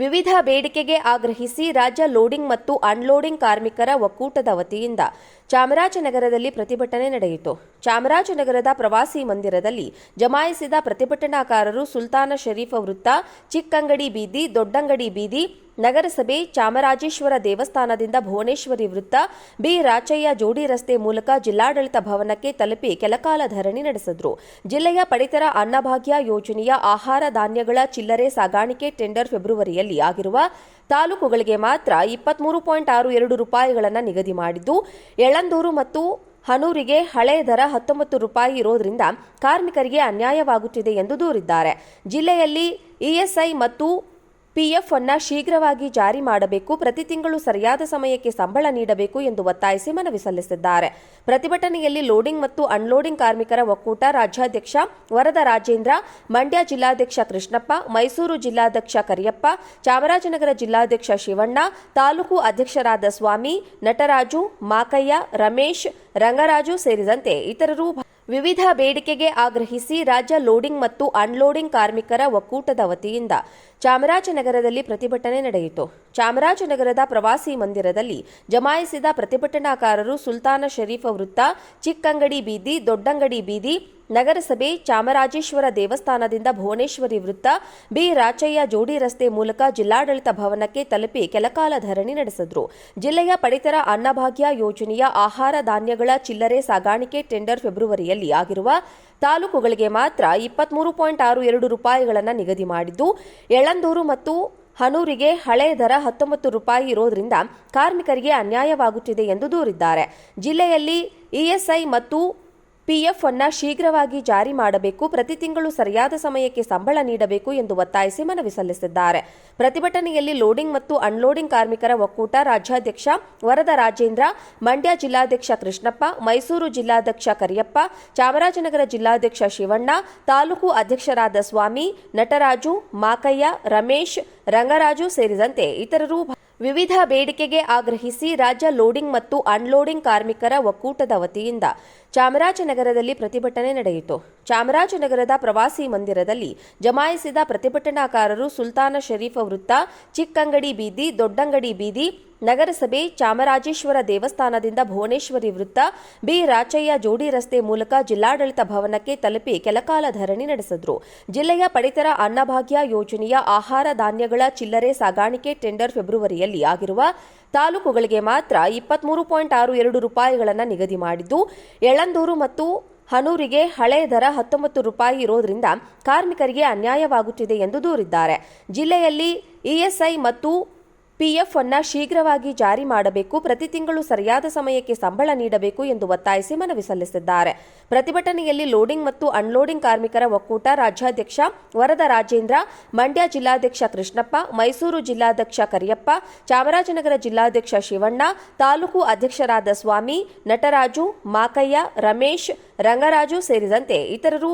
ವಿವಿಧ ಬೇಡಿಕೆಗೆ ಆಗ್ರಹಿಸಿ ರಾಜ್ಯ ಲೋಡಿಂಗ್ ಮತ್ತು ಅನ್ಲೋಡಿಂಗ್ ಕಾರ್ಮಿಕರ ಒಕ್ಕೂಟದ ವತಿಯಿಂದ ಚಾಮರಾಜನಗರದಲ್ಲಿ ಪ್ರತಿಭಟನೆ ನಡೆಯಿತು. ಚಾಮರಾಜನಗರದ ಪ್ರವಾಸಿ ಮಂದಿರದಲ್ಲಿ ಜಮಾಯಿಸಿದ ಪ್ರತಿಭಟನಾಕಾರರು ಸುಲ್ತಾನ ಶರೀಫ ವೃತ್ತ, ಚಿಕ್ಕಂಗಡಿ ಬೀದಿ, ದೊಡ್ಡಂಗಡಿ ಬೀದಿ ನಗರಸಭೆ ಚಾಮರಾಜೇಶ್ವರ ದೇವಸ್ಥಾನದಿಂದ ಭುವನೇಶ್ವರಿ ವೃತ್ತ ಬಿ ರಾಚಯ್ಯ ಜೋಡಿ ರಸ್ತೆ ಮೂಲಕ ಜಿಲ್ಲಾಡಳಿತ ಭವನಕ್ಕೆ ತಲುಪಿ ಕೆಲಕಾಲ ಧರಣಿ ನಡೆಸಿದ್ರು. ಜಿಲ್ಲೆಯ ಪಡಿತರ ಅನ್ನಭಾಗ್ಯ ಯೋಜನೆಯ ಆಹಾರ ಧಾನ್ಯಗಳ ಚಿಲ್ಲರೆ ಸಾಗಾಣಿಕೆ ಟೆಂಡರ್ ಫೆಬ್ರವರಿಯಲ್ಲಿ ಆಗಿರುವ ತಾಲೂಕುಗಳಿಗೆ ಮಾತ್ರ ಇಪ್ಪತ್ಮೂರು ಪಾಯಿಂಟ್ ಆರು ಎರಡು ರೂಪಾಯಿಗಳನ್ನು ನಿಗದಿ ಮಾಡಿದ್ದು, ಯಳಂದೂರು ಮತ್ತು ಹನೂರಿಗೆ ಹಳೆ ದರ ಹತ್ತೊಂಬತ್ತು ರೂಪಾಯಿ ಇರೋದ್ರಿಂದ ಕಾರ್ಮಿಕರಿಗೆ ಅನ್ಯಾಯವಾಗುತ್ತಿದೆ ಎಂದು ದೂರಿದ್ದಾರೆ. ಜಿಲ್ಲೆಯಲ್ಲಿ ಇಎಸ್ಐ ಮತ್ತು ಪಿಎಫ್ ಅನ್ನ ಶೀಘ್ರವಾಗಿ ಜಾರಿ ಮಾಡಬೇಕು. ಪ್ರತಿ ತಿಂಗಳು ಸರಿಯಾದ ಸಮಯಕ್ಕೆ ಸಂಬಳ ನೀಡಬೇಕು ಎಂದು ಒತ್ತಾಯಿಸಿ ಮನವಿ ಸಲ್ಲಿಸಿದ್ದಾರೆ. ಪ್ರತಿಭಟನೆಯಲ್ಲಿ ಲೋಡಿಂಗ್ ಮತ್ತು ಅನ್ಲೋಡಿಂಗ್ ಕಾರ್ಮಿಕರ ಒಕ್ಕೂಟ ರಾಜ್ಯಾಧ್ಯಕ್ಷ ವರದ ರಾಜೇಂದ್ರ, ಮಂಡ್ಯ ಜಿಲ್ಲಾಧ್ಯಕ್ಷ ಕೃಷ್ಣಪ್ಪ, ಮೈಸೂರು ಜಿಲ್ಲಾಧ್ಯಕ್ಷ ಕರಿಯಪ್ಪ, ಚಾಮರಾಜನಗರ ಜಿಲ್ಲಾಧ್ಯಕ್ಷ ಶಿವಣ್ಣ, ತಾಲೂಕು ಅಧ್ಯಕ್ಷರಾದ ಸ್ವಾಮಿ, ನಟರಾಜು, ಮಾಕಯ್ಯ, ರಮೇಶ್, ರಂಗರಾಜು ಸೇರಿದಂತೆ ಇತರರು ವಿವಿಧ ಬೇಡಿಕೆಗೆ ಆಗ್ರಹಿಸಿ ರಾಜ್ಯ ಲೋಡಿಂಗ್ ಮತ್ತು ಅನ್ಲೋಡಿಂಗ್ ಕಾರ್ಮಿಕರ ಒಕ್ಕೂಟದ ವತಿಯಿಂದ ಚಾಮರಾಜನಗರದಲ್ಲಿ ಪ್ರತಿಭಟನೆ ನಡೆಯಿತು. ಚಾಮರಾಜನಗರದ ಪ್ರವಾಸಿ ಮಂದಿರದಲ್ಲಿ ಜಮಾಯಿಸಿದ ಪ್ರತಿಭಟನಾಕಾರರು ಸುಲ್ತಾನ ಶರೀಫ ವೃತ್ತ, ಚಿಕ್ಕಂಗಡಿ ಬೀದಿ, ದೊಡ್ಡಂಗಡಿ ಬೀದಿ ನಗರಸಭೆ ಚಾಮರಾಜೇಶ್ವರ ದೇವಸ್ಥಾನದಿಂದ ಭುವನೇಶ್ವರಿ ವೃತ್ತ ಬಿ ರಾಚಯ್ಯ ಜೋಡಿ ರಸ್ತೆ ಮೂಲಕ ಜಿಲ್ಲಾಡಳಿತ ಭವನಕ್ಕೆ ತಲುಪಿ ಕೆಲಕಾಲ ಧರಣಿ ನಡೆಸಿದ್ರು. ಜಿಲ್ಲೆಯ ಪಡಿತರ ಅನ್ನಭಾಗ್ಯ ಯೋಜನೆಯ ಆಹಾರ ಧಾನ್ಯಗಳ ಚಿಲ್ಲರೆ ಸಾಗಾಣಿಕೆ ಟೆಂಡರ್ ಫೆಬ್ರವರಿಯಲ್ಲಿ ಆಗಿರುವ ತಾಲೂಕುಗಳಿಗೆ ಮಾತ್ರ ಇಪ್ಪತ್ಮೂರು ಪಾಯಿಂಟ್ ಆರು ಎರಡು ರೂಪಾಯಿಗಳನ್ನು ನಿಗದಿ ಮಾಡಿದ್ದು ಯಳಂದೂರು ಮತ್ತು ಹನೂರಿಗೆ ಹಳೆ ದರ ಹತ್ತೊಂಬತ್ತು ರೂಪಾಯಿ ಇರೋದ್ರಿಂದ ಕಾರ್ಮಿಕರಿಗೆ ಅನ್ಯಾಯವಾಗುತ್ತಿದೆ ಎಂದು ದೂರಿದ್ದಾರೆ. ಜಿಲ್ಲೆಯಲ್ಲಿ ಇಎಸ್ಐ ಮತ್ತು ಪಿಎಫ್ ಅನ್ನ ಶೀಘ್ರವಾಗಿ ಜಾರಿ ಮಾಡಬೇಕು. ಪ್ರತಿ ತಿಂಗಳು ಸರಿಯಾದ ಸಮಯಕ್ಕೆ ಸಂಬಳ ನೀಡಬೇಕು ಎಂದು ಒತ್ತಾಯಿಸಿ ಮನವಿ ಸಲ್ಲಿಸಿದ್ದಾರೆ. ಪ್ರತಿಭಟನೆಯಲ್ಲಿ ಲೋಡಿಂಗ್ ಮತ್ತು ಅನ್ಲೋಡಿಂಗ್ ಕಾರ್ಮಿಕರ ಒಕ್ಕೂಟ ರಾಜ್ಯಾಧ್ಯಕ್ಷ ವರದ ರಾಜೇಂದ್ರ, ಮಂಡ್ಯ ಜಿಲ್ಲಾಧ್ಯಕ್ಷ ಕೃಷ್ಣಪ್ಪ, ಮೈಸೂರು ಜಿಲ್ಲಾಧ್ಯಕ್ಷ ಕರಿಯಪ್ಪ, ಚಾಮರಾಜನಗರ ಜಿಲ್ಲಾಧ್ಯಕ್ಷ ಶಿವಣ್ಣ, ತಾಲೂಕು ಅಧ್ಯಕ್ಷರಾದ ಸ್ವಾಮಿ, ನಟರಾಜು, ಮಾಕಯ್ಯ, ರಮೇಶ್, ರಂಗರಾಜು ಸೇರಿದಂತೆ ಇತರರು ವಿವಿಧ ಬೇಡಿಕೆಗೆ ಆಗ್ರಹಿಸಿ ರಾಜ್ಯ ಲೋಡಿಂಗ್ ಮತ್ತು ಅನ್ಲೋಡಿಂಗ್ ಕಾರ್ಮಿಕರ ಒಕ್ಕೂಟದ ವತಿಯಿಂದ ಚಾಮರಾಜನಗರದಲ್ಲಿ ಪ್ರತಿಭಟನೆ ನಡೆಯಿತು. ಚಾಮರಾಜನಗರದ ಪ್ರವಾಸಿ ಮಂದಿರದಲ್ಲಿ ಜಮಾಯಿಸಿದ ಪ್ರತಿಭಟನಾಕಾರರು ಸುಲ್ತಾನ ಶರೀಫ ವೃತ್ತ, ಚಿಕ್ಕಂಗಡಿ ಬೀದಿ, ದೊಡ್ಡಂಗಡಿ ಬೀದಿ ನಗರಸಭೆ ಚಾಮರಾಜೇಶ್ವರ ದೇವಸ್ಥಾನದಿಂದ ಭುವನೇಶ್ವರಿ ವೃತ್ತ ಬಿ ರಾಚಯ್ಯ ಜೋಡಿ ರಸ್ತೆ ಮೂಲಕ ಜಿಲ್ಲಾಡಳಿತ ಭವನಕ್ಕೆ ತಲುಪಿ ಕೆಲಕಾಲ ಧರಣಿ ನಡೆಸಿದ್ರು. ಜಿಲ್ಲೆಯ ಪಡಿತರ ಅನ್ನಭಾಗ್ಯ ಯೋಜನೆಯ ಆಹಾರ ಧಾನ್ಯಗಳ ಚಿಲ್ಲರೆ ಸಾಗಾಣಿಕೆ ಟೆಂಡರ್ ಫೆಬ್ರವರಿಯಲ್ಲಿ ಆಗಿರುವ ತಾಲೂಕುಗಳಿಗೆ ಮಾತ್ರ ಇಪ್ಪತ್ಮೂರು ಪಾಯಿಂಟ್ ಆರು ಎರಡು ರೂಪಾಯಿಗಳನ್ನು ನಿಗದಿ ಮಾಡಿದ್ದು, ಯಳಂದೂರು ಮತ್ತು ಹನೂರಿಗೆ ಹಳೆ ದರ ಹತ್ತೊಂಬತ್ತು ರೂಪಾಯಿ ಇರೋದ್ರಿಂದ ಕಾರ್ಮಿಕರಿಗೆ ಅನ್ಯಾಯವಾಗುತ್ತಿದೆ ಎಂದು ದೂರಿದ್ದಾರೆ. ಜಿಲ್ಲೆಯಲ್ಲಿ ಇಎಸ್ಐ ಮತ್ತು ಪಿಎಫ್ ಅನ್ನ ಶೀಘ್ರವಾಗಿ ಜಾರಿ ಮಾಡಬೇಕು. ಪ್ರತಿ ತಿಂಗಳು ಸರಿಯಾದ ಸಮಯಕ್ಕೆ ಸಂಬಳ ನೀಡಬೇಕು ಎಂದು ಒತ್ತಾಯಿಸಿ ಮನವಿ ಸಲ್ಲಿಸಿದ್ದಾರೆ. ಪ್ರತಿಭಟನೆಯಲ್ಲಿ ಲೋಡಿಂಗ್ ಮತ್ತು ಅನ್ಲೋಡಿಂಗ್ ಕಾರ್ಮಿಕರ ಒಕ್ಕೂಟ ರಾಜ್ಯಾಧ್ಯಕ್ಷ ವರದ ರಾಜೇಂದ್ರ, ಮಂಡ್ಯ ಜಿಲ್ಲಾಧ್ಯಕ್ಷ ಕೃಷ್ಣಪ್ಪ, ಮೈಸೂರು ಜಿಲ್ಲಾಧ್ಯಕ್ಷ ಕರಿಯಪ್ಪ, ಚಾಮರಾಜನಗರ ಜಿಲ್ಲಾಧ್ಯಕ್ಷ ಶಿವಣ್ಣ, ತಾಲೂಕು ಅಧ್ಯಕ್ಷರಾದ ಸ್ವಾಮಿ, ನಟರಾಜು, ಮಾಕಯ್ಯ, ರಮೇಶ್, ರಂಗರಾಜು ಸೇರಿದಂತೆ ಇತರರು